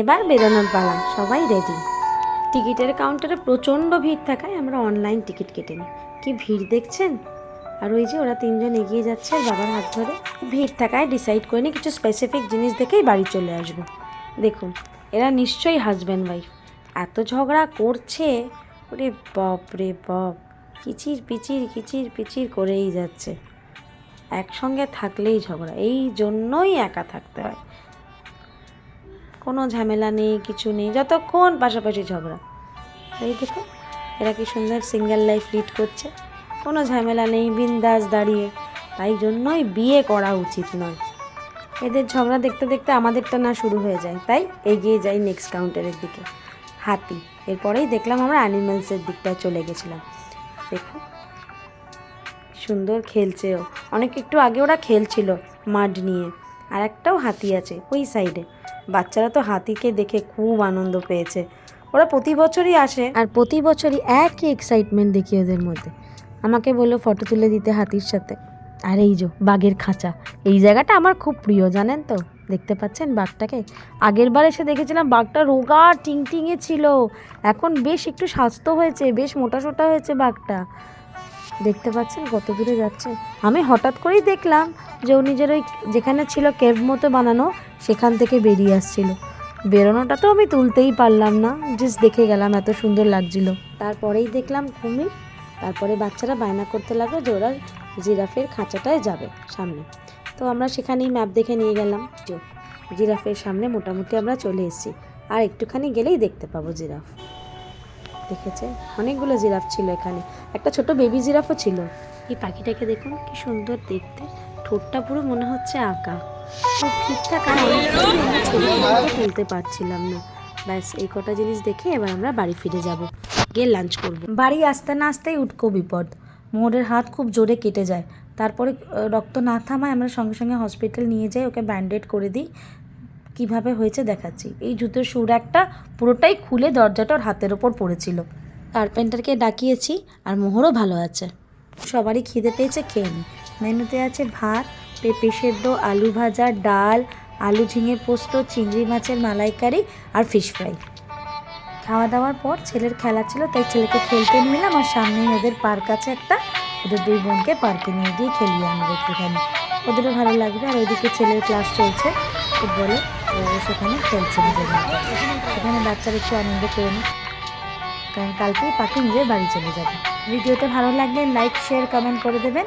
এবার বেরোনোর পালা, সবাই রেডি টিকিটের কাউন্টারে প্রচণ্ড ভিড় থাকায় আমরা অনলাইন টিকিট কেটে নিই। কি ভিড় দেখছেন? আর ওই যে ওরা তিনজন এগিয়ে যাচ্ছে বাবার হাত ধরে। ভিড় থাকায় ডিসাইড করে নিই, কিছু স্পেসিফিক জিনিস দেখেই বাড়ি চলে আসব। দেখুন, এরা নিশ্চয়ই হাজব্যান্ড ওয়াইফ এত ঝগড়া করছে, ওরে বাপ রে বাপ, কিচির পিচির কিচির পিচির করেই যাচ্ছে। একসঙ্গে থাকলেই ঝগড়া, এই জন্যই একা থাকতে হয়। কোনো ঝামেলা নেই, কিছু নেই, যতক্ষণ পাশাপাশি ঝগড়া। এই দেখো, এরা কি সুন্দর সিঙ্গেল লাইফ লিড করছে। কোনো ঝামেলা নেই, বিন্দাস দাঁড়িয়ে। তাই জন্যই বিয়ে করা উচিত নয়। এদের ঝগড়া দেখতে দেখতে আমাদেরটা না শুরু হয়ে যায়। তাই এগিয়ে যাই নেক্সট কাউন্টারের দিকে। হাতি, এরপরেই দেখলাম আমরা অ্যানিমালসের দিকটায় চলে গেছিলাম। দেখো, সুন্দর খেলছেও অনেক একটু আগে ওরা খেলছিল মাড নিয়ে। আর একটাও হাতি আছে ওই সাইডে। বাচ্চারা তো হাতিকে দেখে খুব আনন্দ পেয়েছে। ওরা প্রতি বছরই আসে। আর প্রতি বছরই একই এক্সাইটমেন্ট দেখি ওদের মধ্যে। আমাকে বলল ফটো তুলে দিতে হাতির সাথে। আর এই যে বাঘের খাঁচা, এই জায়গাটা আমার খুব প্রিয়, জানেন তো? দেখতে পাচ্ছেন বাঘটাকে? আগের বার এসে দেখেছিলাম বাঘটা রোগা, টিংটিঙে ছিল। এখন বেশ একটু স্বাস্থ্য হয়েছে, বেশ মোটা সোটা হয়েছে বাঘটা। দেখতে পাচ্ছেন কত দূরে যাচ্ছে। আমি হঠাৎ করেই দেখলাম যে ও নিজের ওই যেখানে ছিল কেভ মতো বানানো, সেখান থেকে বেরিয়ে আসছিল। বেরোনোটা তো আমি তুলতেই পারলাম না জাস্ট দেখে গেলাম এত সুন্দর লাগছিল। তারপরেই দেখলাম কুমির, তারপরে বাচ্চারা বায়না করতে লাগল যে ওরা জিরাফের খাঁচাটায় যাবে সামনে। তো আমরা সেখানেই ম্যাপ দেখে নিয়ে গেলাম জিরাফের সামনে মোটামুটি আমরা চলে এসেছি। আর একটুখানি গেলেই দেখতে পাবো জিরাফ। দেখেছে? অনেকগুলো জিরাফ ছিল এখানে। একটা ছোট বেবি জিরাফও ছিল। এই পাখিটাকে দেখুন, কি সুন্দর দেখতে। ঠোঁটটা পুরো মনে হচ্ছে আঁকা। খুব ঠিকঠাক কিছুই তুলতে পারছিলাম না। ব্যাস, এই কটা জিনিস দেখে এবার আমরা বাড়ি ফিরে যাব। গিয়ে লাঞ্চ করব। বাড়ি আসতে না আসতেই উঠকো বিপদ। মোড়ের হাত খুব জোরে কেটে যায়। তারপরে রক্ত না থামায় আমরা সঙ্গে সঙ্গে হসপিটাল নিয়ে যাই, ওকে ব্যান্ডেড করে দিই। কীভাবে হয়েছে দেখাচ্ছি। এই জুতোর সুর একটা পুরোটাই খুলে দরজাটা ওর হাতের ওপর পড়েছিল। কার্পেন্টারকে ডাকিয়েছি, আর মোহরও ভালো আছে। সবারই খিদে পেয়েছে, খেয়ে নি। মেনুতে আছে ভাত, পেঁপে সেদ্ধ, আলু ভাজা, ডাল, আলু ঝিঙে পোস্ত, চিংড়ি মাছের মালাইকারি আর ফিশ ফ্রাই খাওয়া দাওয়ার পর ছেলের খেলা ছিল, তাই ছেলেকে খেলতে নিলাম আর সামনেই ওদের পার্ক আছে একটা। ওদের দুই বোনকে পার্কে নিয়ে গিয়ে খেলিয়ে আনব একটুখানি। ওদেরও ভালো লাগবে আর ওইদিকে ছেলের ক্লাস চলছে। ফুটবলে তো সেখানে খেলছে নিজের সেখানে বাচ্চারা একটু আনন্দ করে নিক কারণ কালকেই পাখি নিজের বাড়ি চলে যাবে। ভিডিওটা ভালো লাগলে লাইক শেয়ার কমেন্ট করে দেবেন।